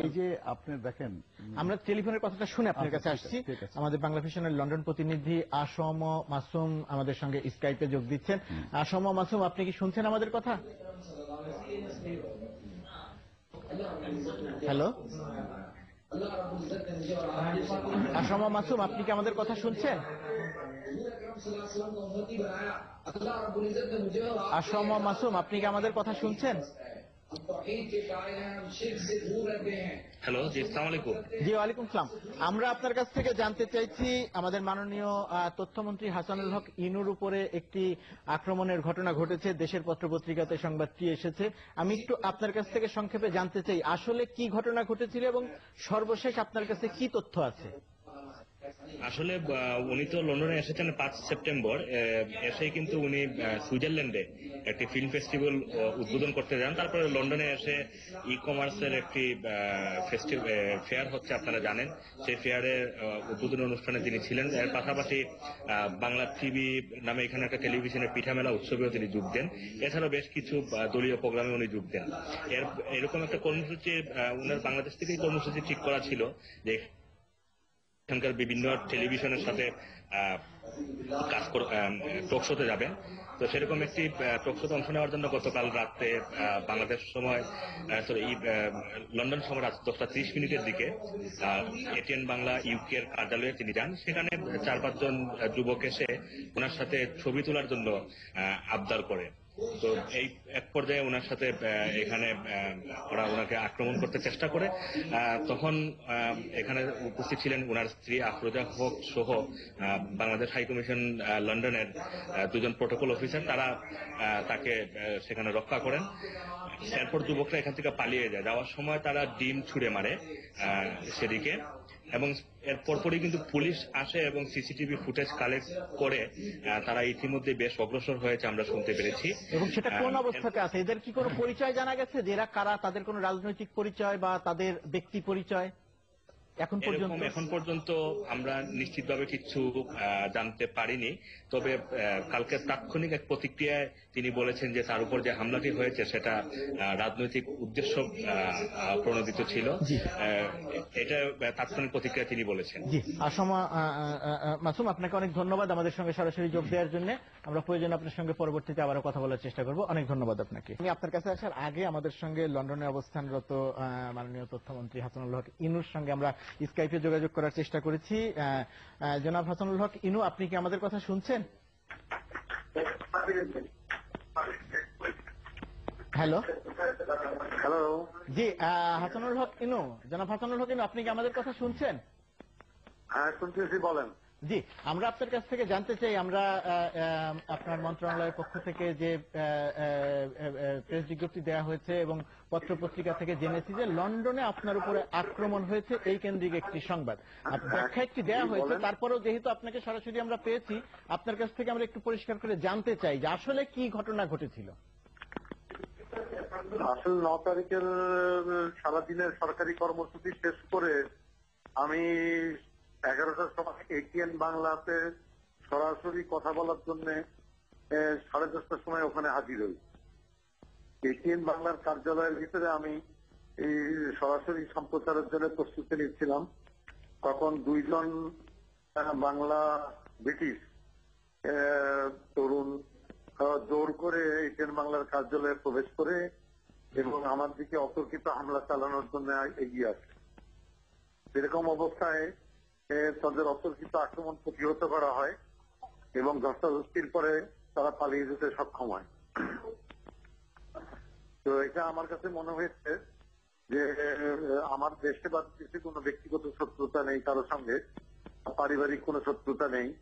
এই যে আপনি দেখেন আমরা টেলিফোনের কথাটা শুনে আপনার আচ্ছা, কাছে আসছি। আমাদের বাংলা ভিশনের লন্ডন প্রতিনিধি আসম মাসুম আমাদের সঙ্গে স্কাইপে যোগ দিচ্ছেন। আসম মাসুম আপনি কি শুনছেন আমাদের কথা? হ্যালো? আসম মাসুম আপনি কি আমাদের কথা শুনছেন? আসম মাসুম আপনি কি আমাদের কথা শুনছেন? হ্যালো জি আলাইকুম জি, ওয়ালাইকুম সালাম আমরা আপনার কাছ থেকে জানতে চাইছি, আমাদের মাননীয় তথ্যমন্ত্রী হাসানুল হক ইনুর উপরে একটি আক্রমণের ঘটনা ঘটেছে, দেশের পত্রপত্রিকাতে সংবাদটি এসেছে। আমি একটু আপনার কাছ থেকে সংক্ষেপে জানতে চাই, আসলে কি ঘটনা ঘটেছিল এবং সর্বশেষ আপনার কাছে কি তথ্য আছে? আসলে উনি তো লন্ডনে এসেছেন পাঁচ সেপ্টেম্বর। এসেই কিন্তু উনি সুইজারল্যান্ডে একটি ফিল্ম ফেস্টিভ্যাল উদ্বোধন করতে যান। তারপরে লন্ডনে এসে ই কমার্সের একটি ফেয়ার হচ্ছে, আপনারা জানেন। সেই ফেয়ারের উদ্বোধনী অনুষ্ঠানে তিনি ছিলেন। এর পাশাপাশি বাংলা টিভি নামে এখানে একটা টেলিভিশনের পিঠা মেলা উৎসবেও তিনি যোগ দেন। এছাড়াও বেশ কিছু দলীয় প্রোগ্রামে উনি যোগ দেন। এর, এরকম একটা কর্মসূচি উনার বাংলাদেশ থেকেই কর্মসূচি ঠিক করা ছিল যে এখানকার বিভিন্ন টেলিভিশনের সাথে কাজ টক শোতে যাবেন। তো সেরকম একটি টক শোতে অংশ নেওয়ার জন্য গতকাল রাতে বাংলাদেশ সময় সরি লন্ডন সময় রাত দশটা ত্রিশ মিনিটের দিকে এটিএন বাংলা ইউকে এর কার্যালয়ে তিনি যান। সেখানে চার পাঁচজন যুবক এসে ওনার সাথে ছবি তোলার জন্য আবদার করে। তো এই এক পর্যায়ে ওনার সাথে এখানে ওরা ওনাকে আক্রমণ করতে চেষ্টা করে। তখন এখানে উপস্থিত ছিলেন ওনার স্ত্রী আফরোজা হক সহ বাংলাদেশ হাই কমিশন লন্ডনের দুজন প্রোটোকল অফিসার তারা তাকে সেখানে রক্ষা করেন। এরপর যুবকরা এখান থেকে পালিয়ে যায়। যাওয়ার সময় তারা ডিম ছুড়ে মারে সেদিকে। এবং এর পরপরই কিন্তু পুলিশ আসে এবং সিসিটিভি ফুটেজ কালেক্ট করে তারা ইতিমধ্যে বেশ অগ্রসর হয়েছে আমরা শুনতে পেরেছি। এবং সেটা কোন অবস্থাতে আছে? এদের কি কোনো পরিচয় জানা গেছে? যে এরা কারা? তাদের কোনো রাজনৈতিক পরিচয় বা তাদের ব্যক্তি পরিচয়? এখন পর্যন্ত এখন পর্যন্ত আমরা নিশ্চিতভাবে কিছু জানতে পারিনি। তবে কালকে তাৎক্ষণিক এক প্রতিক্রিয়ায় তিনি বলেছেন যে তার উপর যে হামলাটি হয়েছে সেটা রাজনৈতিক উদ্দেশ্য প্রণোদিত ছিল। এটা তাৎক্ষণিক প্রতিক্রিয়া তিনি বলেছেন। জি। আসমা মাসুম আপনাকে অনেক ধন্যবাদ আমাদের সঙ্গে সরাসরি যোগ দেওয়ার জন্য। আমরা প্রয়োজন আপনার সঙ্গে পরবর্তীতে আবারও কথা বলার চেষ্টা করব। অনেক ধন্যবাদ আপনাকে। আমি আপনার কাছে আসার আগে আমাদের সঙ্গে লন্ডনে অবস্থানরত মাননীয় তথ্যমন্ত্রী হাসানুল হক ইনুর সঙ্গে আমরা স্কাইপে যোগাযোগ করার চেষ্টা করেছি। জনাব হাসানুল হক ইনু আপনি কি আমাদের কথা শুনছেন? হ্যালো হ্যালো জি হাসানুল হক ইনু জনাব হাসানুল হক ইনু আপনি কি আমাদের কথা শুনছেন? হ্যাঁ শুনতেছি বলেন। জি আমরা আপনার কাছ থেকে জানতে চাই আমরা আপনার মন্ত্রণালয়ের পক্ষ থেকে যে প্রেস বিজ্ঞপ্তি দেওয়া হয়েছে এবং পত্র পত্রিকা থেকে জেনেছি যে লন্ডনে আপনার উপরে আক্রমণ হয়েছে এই কেন্দ্রিক একটি সংবাদ আপ- ব্যাখ্যা একটি দেওয়া হয়েছে। তারপরেও যেহেতু আপনাকে সরাসরি আমরা পেয়েছি আপনার কাছ থেকে আমরা একটু পরিষ্কার করে জানতে চাই যে আসলে কি ঘটনা ঘটেছিল আসল ন তারিখের সারাদিনের সরকারি কর্মসূচি শেষ করে আমি এগারোটার সময় এটিএন বাংলাতে সরাসরি কথা বলার জন্য সাড়ে দশটার সময় ওখানে হাজির হই। এটিএন বাংলার কার্যালয়ের ভিতরে আমি এই সরাসরি সম্প্রচারের জন্য প্রস্তুতি নিচ্ছিলাম। তখন দুইজন বাংলা ব্রিটিশ তরুণ জোর করে এটিএন বাংলার কার্যালয়ে প্রবেশ করে এবং আমার দিকে অতর্কিত হামলা চালানোর জন্য এগিয়ে আসে। এরকম অবস্থায় তাদের অতর্কিত আক্রমণ প্রতিহত করা হয় এবং ধস্তাধস্তির পরে তারা পালিয়ে যেতে সক্ষম হয়। তো এটা আমার কাছে মনে হয়েছে যে আমার দেশে বা দেশে কোনো ব্যক্তিগত শত্রুতা নেই কারোর সঙ্গে পারিবারিক কোনো শত্রুতা নেই।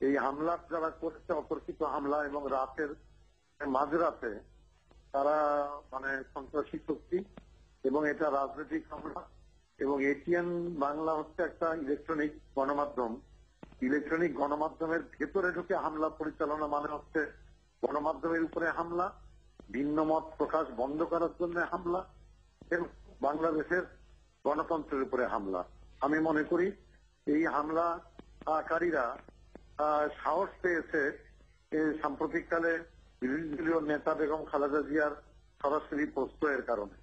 এই হামলা যারা করছে, অতর্কিত হামলা এবং রাতের মাঝরাতে তারা মানে সন্ত্রাসী শক্তি এবং এটা রাজনৈতিক হামলা। এবং এটিএন বাংলা হচ্ছে একটা ইলেকট্রনিক গণমাধ্যম। ইলেকট্রনিক গণমাধ্যমের ভেতরে ঢুকে হামলা পরিচালনা মানে হচ্ছে গণমাধ্যমের উপরে হামলা ভিন্ন মত প্রকাশ বন্ধ করার জন্য হামলা এবং বাংলাদেশের গণতন্ত্রের উপরে হামলা। আমি মনে করি এই হামলাকারীরা আহ, সাহস পেয়েছে সাম্প্রতিককালে বিরোধী দলীয় নেতা বেগম খালেদা জিয়ার সরাসরি প্রশ্রয়ের কারণে।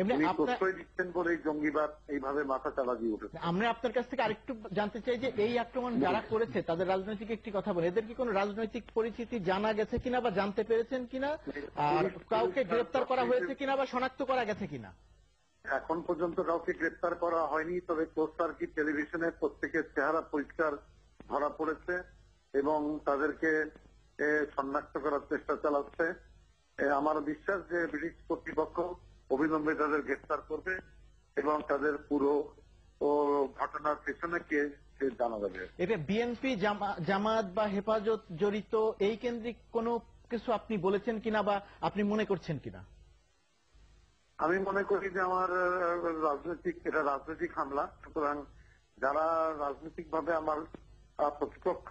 এমনি আপনার প্রশ্রয় দিচ্ছেন বলেই জঙ্গিবাদ এইভাবে মাথা চালা দিয়ে উঠেছে। আমরা আপনার কাছ থেকে আরেকটু জানতে চাই যে এই আক্রমণ যারা করেছে তাদের রাজনৈতিক একটি কথা বলে। এদের কি কোনো রাজনৈতিক পরিচিতি জানা গেছে কিনা বা জানতে পেরেছেন কিনা? আর কাউকে গ্রেপ্তার করা হয়েছে কিনা বা শনাক্ত করা গেছে কিনা? এখন পর্যন্ত কাউকে গ্রেপ্তার করা হয়নি তবে পোস্টার কি টেলিভিশনে প্রত্যেকের চেহারা পরিষ্কার ধরা পড়েছে এবং তাদেরকে শনাক্ত করার চেষ্টা চালাচ্ছে। আমার বিশ্বাস যে ব্রিটিশ কর্তৃপক্ষ অবিলম্বে তাদের গ্রেপ্তার করবে এবং তাদের পুরো ঘটনার পেছনে কে জানা যাবে। এতে বিএনপি জামাত বা হেফাজত জড়িত এই কেন্দ্রিক কোনো কিছু আপনি বলেছেন কিনা বা আপনি মনে করছেন কিনা? আমি মনে করি যে আমার রাজনৈতিক এটা রাজনৈতিক হামলা। সুতরাং যারা রাজনৈতিক ভাবে আমার প্রতিপক্ষ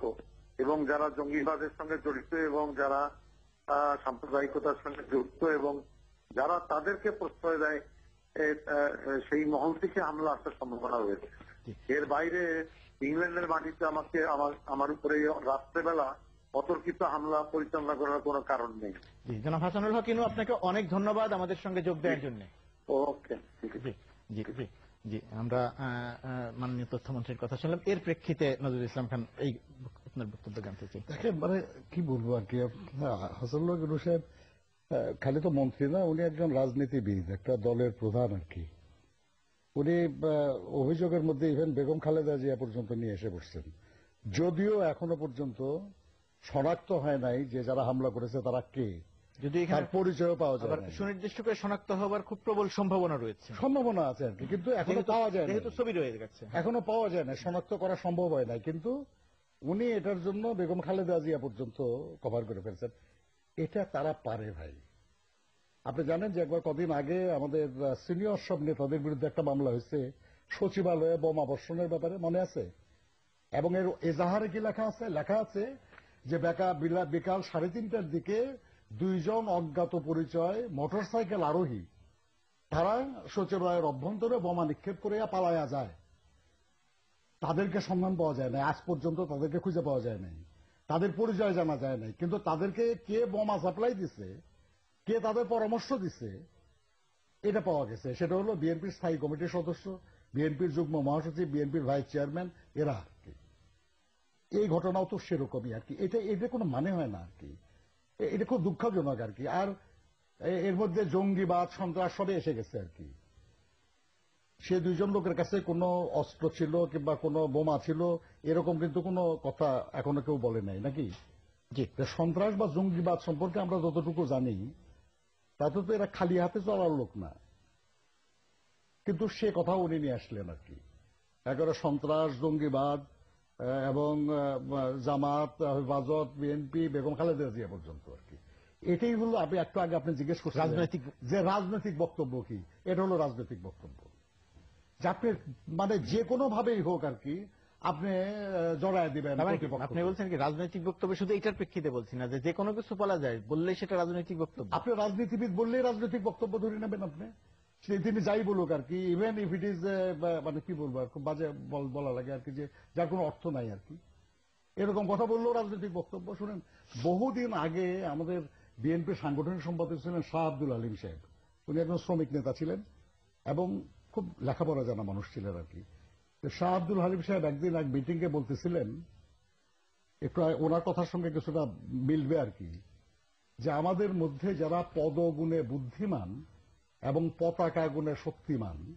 এবং যারা জঙ্গিবাদের সঙ্গে জড়িত এবং যারা সাম্প্রদায়িকতার সঙ্গে যুক্ত এবং যারা তাদেরকে প্রশ্রয় দেয় আহ, সেই মহল থেকে হামলা আসার সম্ভাবনা রয়েছে। এর বাইরে ইংল্যান্ডের মাটিতে আমাকে আমার আমার উপরে রাত্রেবেলা অতর্কিত হামলা পরিচালনা করার কোনো কারণ নেই। জনাব হাসানুল হক ইনু আপনাকে অনেক ধন্যবাদ আমাদের সঙ্গে যোগ দেওয়ার জন্য। ওকে ঠিক আছে। জি জি জি জি আমরা মাননীয় তথ্যমন্ত্রীর কথা শুনলাম। এর প্রেক্ষিতে নজরুল ইসলাম খান এই আপনার বক্তব্য জানতে চাই। দেখেন মানে কি বলব আর কি হাসানুল্লাহ গরু সাহেব খালি তো মন্ত্রী না উনি একজন রাজনীতিবিদ একটা দলের প্রধান আর কি। উনি অভিযোগের মধ্যে ইভেন বেগম খালেদা জিয়া পর্যন্ত নিয়ে এসে বসছেন। যদিও এখনও পর্যন্ত শনাক্ত হয় নাই যে যারা হামলা করেছে তারা কে। যদি পরিচয় পাওয়া যায় সুনির্দিষ্ট করে শনাক্ত হবার খুব প্রবল সম্ভাবনা রয়েছে। সম্ভাবনা আছে আর কি কিন্তু এখনও পাওয়া যায় যেহেতু ছবি রয়ে গেছে। এখনও পাওয়া যায় না শনাক্ত করা সম্ভব হয় না কিন্তু উনি এটার জন্য বেগম খালেদা জিয়া পর্যন্ত কভার করে ফেলছেন। এটা তারা পারে ভাই। আপনি জানেন যে একবার কদিন আগে আমাদের সিনিয়র সব নেতাদের বিরুদ্ধে একটা মামলা হয়েছে, সচিবালয়ে বোমা বর্ষণের ব্যাপারে মনে আছে? এবং এর এজাহারে কি লেখা আছে? লেখা আছে যে বেকা বিকাল সাড়ে তিনটার দিকে দুইজন অজ্ঞাত পরিচয় মোটরসাইকেল আরোহী, তারা সচিবালয়ের অভ্যন্তরে বোমা নিক্ষেপ করে পালায়া যায়। তাদেরকে সন্ধান পাওয়া যায় না আজ পর্যন্ত তাদেরকে খুঁজে পাওয়া যায় নাই। তাদের পরিচয় জানা যায় নাই, কিন্তু তাদেরকে কে বোমা সাপ্লাই দিছে, কে তাদের পরামর্শ দিছে, এটা পাওয়া গেছে। সেটা হলো বিএনপির স্থায়ী কমিটির সদস্য, বিএনপির যুগ্ম মহাসচিব, বিএনপির ভাইস চেয়ারম্যান, এরা আর কি। এই ঘটনাও তো সেরকমই আর কি। এটা এটা কোনো মানে হয় না আর কি। এটা খুব দুঃখজনক আর কি। আর এর মধ্যে জঙ্গিবাদ, সন্ত্রাস সবে এসে গেছে আর কি। সে দুইজন লোকের কাছে কোনো অস্ত্র ছিল কিংবা কোনো বোমা ছিল এরকম কিন্তু কোনো কথা এখনও কেউ বলে নাই নাকি? জি। সন্ত্রাস বা জঙ্গিবাদ সম্পর্কে আমরা যতটুকু জানি তাতে তো এরা খালি হাতে চলার লোক না। কিন্তু সে কথা উনি নিয়ে আসলেন আর কি। একেবারে সন্ত্রাস জঙ্গিবাদ এবং জামাত হেফাজত বিএনপি বেগম খালেদা জিয়া পর্যন্ত আর কি। এটাই হলো আপনি একটু আগে আপনি জিজ্ঞেস করছেন রাজনৈতিক- যে রাজনৈতিক বক্তব্য কি? এটা হলো রাজনৈতিক বক্তব্য। যে আপনি মানে যে কোনো ভাবেই হোক আর কি আপনি জড়ায় দিবেন মানে। আপনি বলছেন কি রাজনৈতিক বক্তব্য শুধু এটার প্রেক্ষিতে বলছি না যে কোনো কিছু বলা যায় বললেই সেটা রাজনৈতিক বক্তব্য। আপনি রাজনীতিবিদ বললেই রাজনৈতিক বক্তব্য ধরে নেবেন আপনি। তিনি যাই বলুক আর কি ইভেন ইফ ইট ইজ মানে কি বলব আর খুব বাজে বলা লাগে আর কি যে যার কোনো অর্থ নাই আর কি। এরকম কথা বললেও রাজনৈতিক বক্তব্য। শুনেন বহুদিন আগে আমাদের বিএনপি সাংগঠনিক সম্পাদক ছিলেন শাহ আব্দুল আলিম সাহেব। উনি একজন শ্রমিক নেতা ছিলেন এবং খুব লেখাপড়া জানা মানুষ ছিলেন আর কি। শাহ আব্দুল হালিম সাহেব একদিন এক মিটিংয়ে বলতেছিলেন একটু ওনার কথার সঙ্গে কিছুটা মিলবে আর কি যে আমাদের মধ্যে যারা পদগুণে বুদ্ধিমান এবং পতাকা গুণে শক্তিমান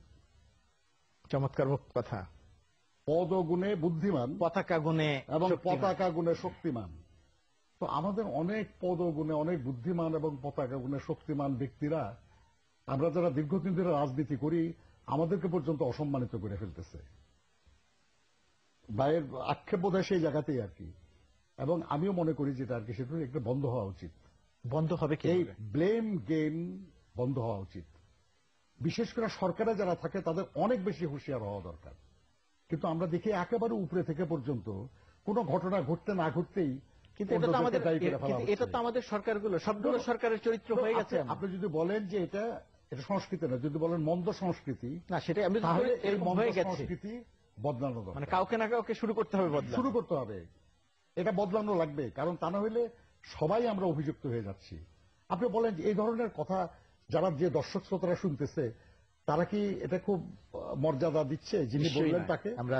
চমৎকার কথা। পদগুণে বুদ্ধিমান পতাকা গুণে এবং পতাকা গুণে শক্তিমান। তো আমাদের অনেক পদগুণে অনেক বুদ্ধিমান এবং পতাকা গুণে শক্তিমান ব্যক্তিরা আমরা যারা দীর্ঘদিন ধরে রাজনীতি করি আমাদেরকে পর্যন্ত অসম্মানিত করে ফেলতেছে। ভাইয়ের আক্ষেপ বোধ সেই জায়গাতেই আর কি। এবং আমিও মনে করি যেটা আর কি সেটা একটু বন্ধ হওয়া উচিত। বন্ধ হবে কি এই ব্লেম গেম বন্ধ হওয়া উচিত। বিশেষ করে সরকারে যারা থাকে তাদের অনেক বেশি হুঁশিয়ার হওয়া দরকার। কিন্তু আমরা দেখি একেবারে উপরে থেকে পর্যন্ত কোনো ঘটনা ঘটতে না ঘটতেই কিন্তু এটা তো আমাদের এটা তো আমাদের সরকারগুলো সবগুলো সরকারের চরিত্র হয়ে গেছে। আপনি যদি বলেন যে এটা এটা সংস্কৃতি না যদি বলেন মন্দ সংস্কৃতি না সেটাই আমি তাহলে এই মন্দ সংস্কৃতি বদলানো মানে কাউকে না কাউকে শুরু করতে হবে বদলা শুরু করতে হবে। এটা বদলানো লাগবে কারণ তা না হইলে সবাই আমরা অভিযুক্ত হয়ে যাচ্ছি। আপনি বলেন যে এই ধরনের কথা যারা যে দর্শক শ্রোতারা শুনতেছে তারা কি এটা খুব মর্যাদা দিচ্ছে যিনি বললেন তাকে? আমরা